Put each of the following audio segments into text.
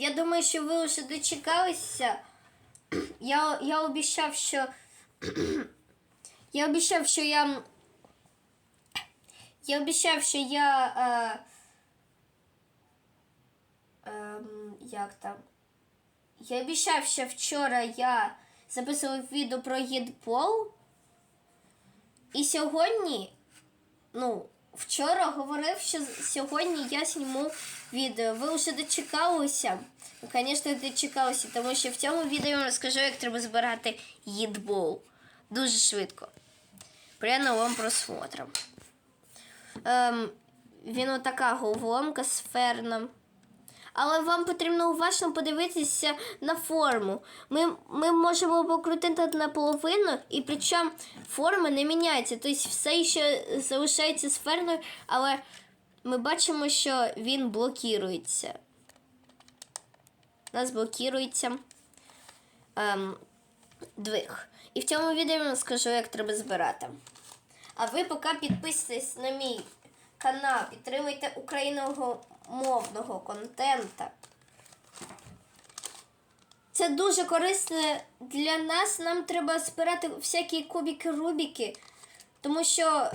я думаю, що ви вже дочекалися. Я, я обіцяв, що. Я обіцяв, що я. Я обіцяв, що я. Е, ем, як там? Я обіцяв, що вчора я записував відео про гідбол. І сьогодні, ну, вчора говорив, що сьогодні я зніму відео. Ви вже дочекалися? Ну, звісно, дочекалися, тому що в цьому відео я вам розкажу, як треба збирати їдбол. Дуже швидко. Приємного вам просмотру. Ем, він отака головоломка сферна. Але вам потрібно уважно подивитися на форму. Ми, ми можемо покрутити наполовину, і причому форма не міняється. Тобто все ще залишається сферною, але ми бачимо, що він блокується. У нас блокується ем, двиг. І в цьому відео я вам скажу, як треба збирати. А ви поки підписуйтесь на мій канал, підтримуйте україномовного контента. Це дуже корисно для нас. Нам треба збирати всякі кубики-рубіки, тому що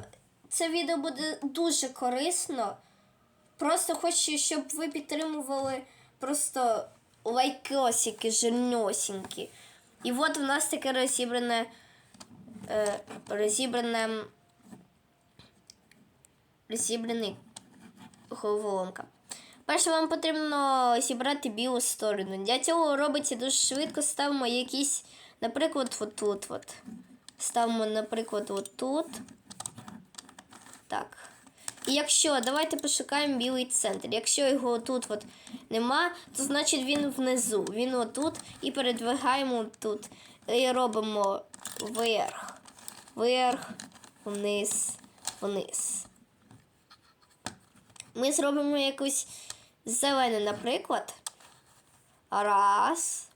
це відео буде дуже корисно. Просто хочу, щоб ви підтримували просто лайкосики жирносінькі. І от у нас таке розібране, е, розібране розібраний головоломка. Перше, вам потрібно зібрати білу сторону. Для цього робиться дуже швидко. Ставимо якісь, наприклад, отут. От. Ставимо, наприклад, отут. Так. І якщо, давайте пошукаємо білий центр. Якщо його тут от нема, то значить він внизу. Він отут і передвигаємо тут. І робимо вверх, вверх, вниз, вниз. Ми зробимо якусь зелену, наприклад. Раз.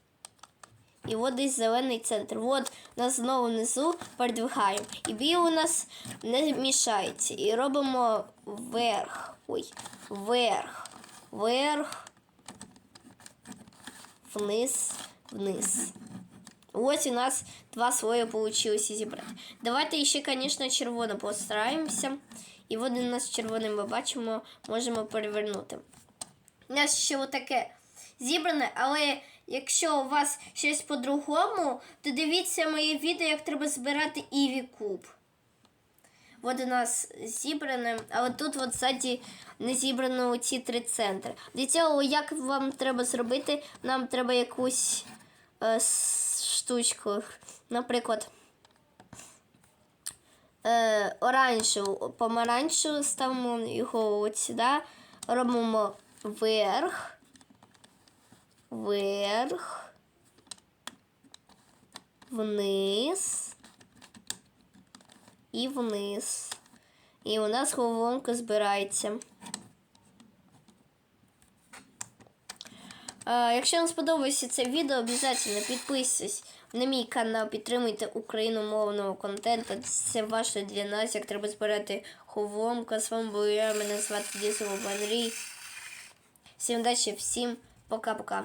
І от десь зелений центр. От нас знову внизу передвигаємо. І білий у нас не мішається. І робимо вверх. Ой, вверх, вверх, вниз, вниз. Ось у нас два слоя получилось зібрати. Давайте ще, звісно, червоно постараємося. І от у нас червоним ми бачимо, можемо перевернути. У нас ще отаке зібране, але якщо у вас щось по-другому, то дивіться моє відео, як треба збирати Іві Куб. От у нас зібране, але тут от ззаді не зібрано ці три центри. Для цього, як вам треба зробити, нам треба якусь е, штучку. Наприклад, е, оранжеву, помаранчеву, ставимо його от сюди, робимо вверх, вверх, вниз і вниз. І у нас головоломка збирається. Якщо вам сподобалося це відео, обов'язково підписуйтесь на мій канал, підтримуйте україномовного контенту. Це ваше для нас, як треба збирати ховомка. З вами був я, мене звати Дісово Андрій. Всім удачі, всім пока-пока.